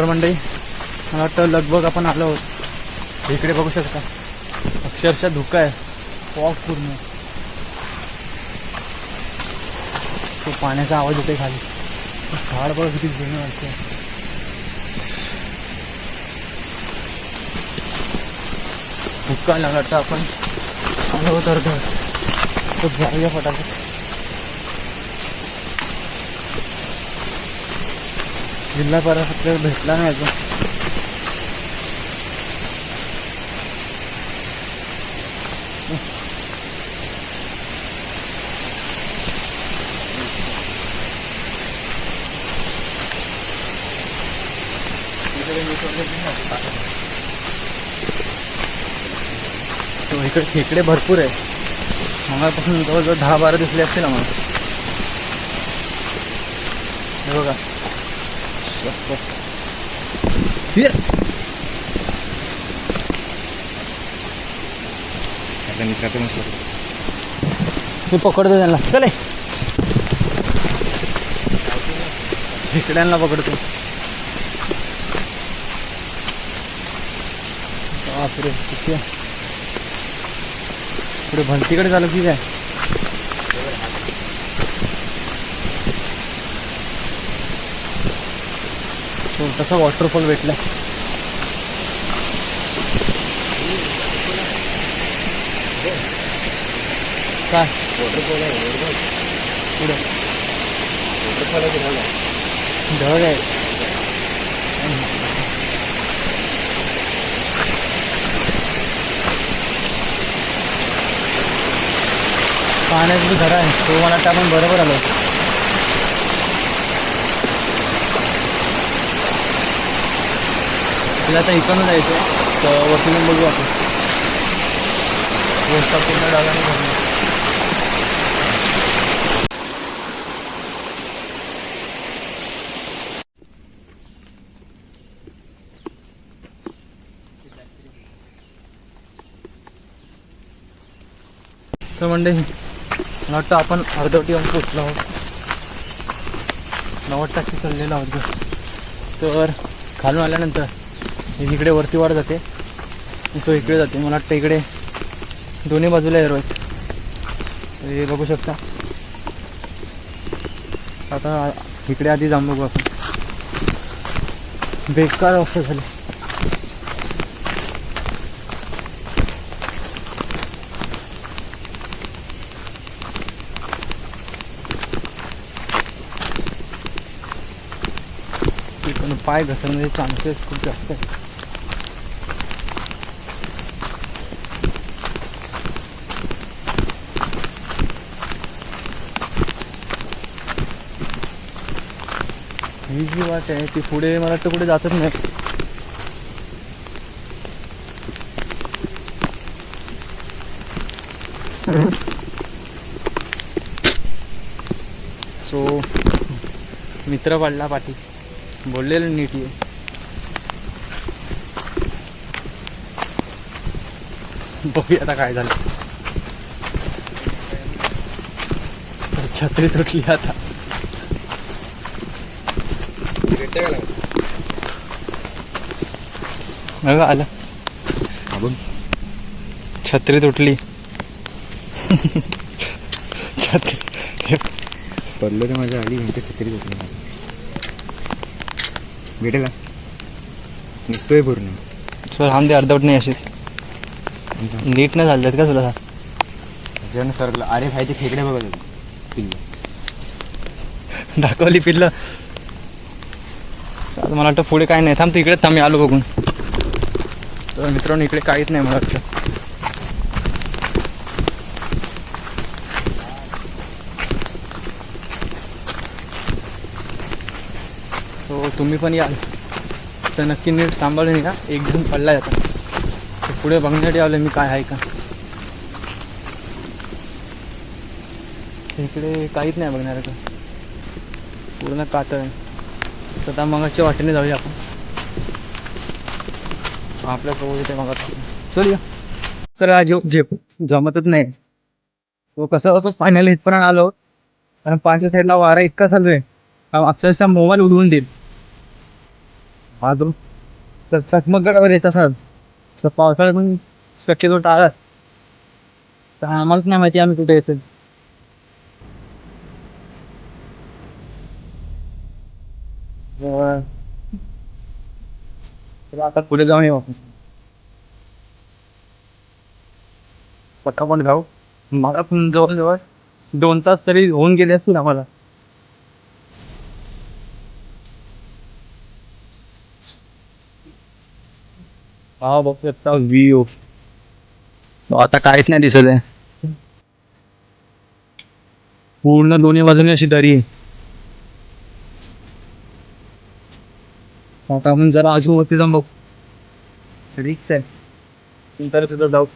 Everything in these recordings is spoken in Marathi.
तर मंडळी मला वाटतं लगभग आपण आलो आहोत. इकडे बघू शकता. अक्षरशः धुका आहे. फॉग पूर्ण. तो पाण्याचा आवाज येते खाली. झाड बघ किती जुनं वाटते धुका लागला वाटतं आपण आलो तर जाऊया फटाफट. जिल्हा परिषद भेटला नाही अजून. इकडे खेकडे भरपूर आहे. मगापासून जवळजवळ दहा बारा दिसले असतील आम्हाला. हे बघा. ये. आता निघायचं मस्त मी पकडतो त्यांना चले खेकड्यांना पकडतो बापरे किती आहे? पुढे भलतीकडे झालं की काय छोटासा वॉटरफॉल भेटला. काय? वॉटरफॉल आहे वॉटरफॉल पुढे. वॉटरफॉल आहे ढग आहे. पाण्याचं घर घरा आहे. तो मला वाटतं आपण बरोबर आलो. तिला आता इकडनं जायचं तर वरती मग बघू आपण. रस्ता पूर्ण डागाने भरला तर म्हणजे मला वाटतं आपण अर्धवटी येऊन पोचलो आहोत. नव्वद टक्के चाललेलो आहोत तर खालून आल्यानंतर हे इकडे वरती वाढ जाते सो इकडे जाते. मला वाटतं इकडे दोन्ही बाजूला एरो आहेत. हे बघू शकता. आता इकडे आधी जाऊन बघू आपण. बेकार अवस्था झाली. पण पाय घसरण्याचे चान्सेस खूप जास्त आहेत. ही जी वाट आहे ती पुढे मला वाटतं कुठे जातच नाही. सो मित्र पडला पाठी बोललेलं नीट ये. बघूया आता काय झालं. छत्री तुटली आता भेटते का बघा आलं. छत्री तुटली छत्री पडलो तर माझ्या आली ह्यांच्या छत्री भेटली भेटेल का? निघतोय पूर्ण. सर आमदे अर्धवट नाही अशी नीट नाही झालं का तुला? त्याच्यानं सरकलं. अरे खायचे खेकडे बघत होते. पिल्लं. दाखवली पिल्लं. मला वाटतं पुढे काय नाही. थांब तू इकडेच थांब मी आलो बघून. तर मित्रांनो इकडे काहीच नाही मला वाटतं. सो तुम्ही पण याल. तर नक्की नीट सांभाळून या. एक जण पडला आता पुढे बघण्यासाठी आलो मी काय आहे का. इकडे काहीच नाही बघण्यासारखं पूर्ण कातळ तर आता मगाच्या वाटेने जाऊया आपण. आपल्यासोबत इथे मग चल या. तर आज जे जमतच नाही. तो कसं असं फायनली इथपर्यंत आलो. कारण पाचच्या साईडला वारा इतका चालू आहे. अक्षरशः मोबाईल उडवून देईल. अजून तर चकमकगडावर येत असाल तर पावसाळ्यात पण शक्यतो टाळत तर आम्हालाच नाही माहिती आम्ही कुठे येतो चला आता पुढे जाऊन येऊ आपण. पण जाऊ मला पण जवळजवळ दोन तास तरी होऊन गेले असतील आम्हाला. हा बघतो आता व्ह्यू आता काहीच नाही दिसत आहे. पूर्ण दोन्ही बाजूने अशी दरी आहे. आता आपण जरा अजून वरती जाऊन बघू रिक्स आहे नंतर सुद्धा जाऊ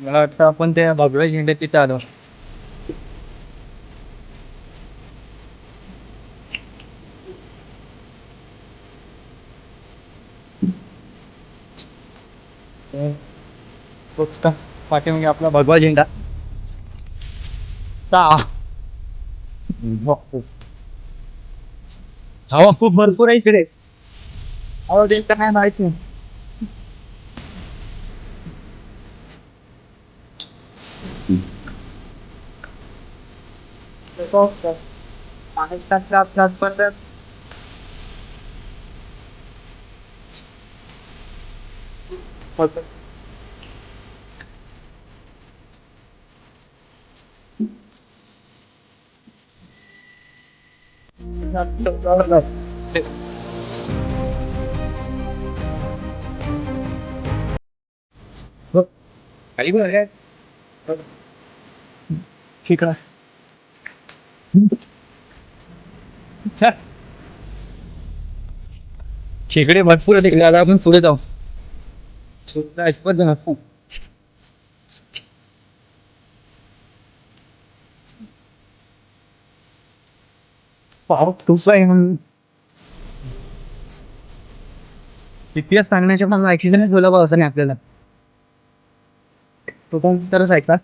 मला वाटतं आपण त्या भगव्या झेंड्या तिथे आलो फक्त पाठीमागे आपला भगवा झेंडा. ता हवा खूप भरपूर आहे इकडे. आवाज येत का नाही माहीत नाही. खाली बघ ठीक आहे. खेकडे भरपूर तिकडे आता आपण पुढे जाऊ. सुद्धा ऐसपत जाणार पाव आहे म्हणून. इतिहास सांगण्याच्या पण ऐकायचं नाही तुला पावसाने आपल्याला. तो पण तरच ऐका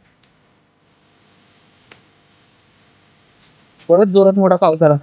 परत जोरात मोठा पाऊस आला.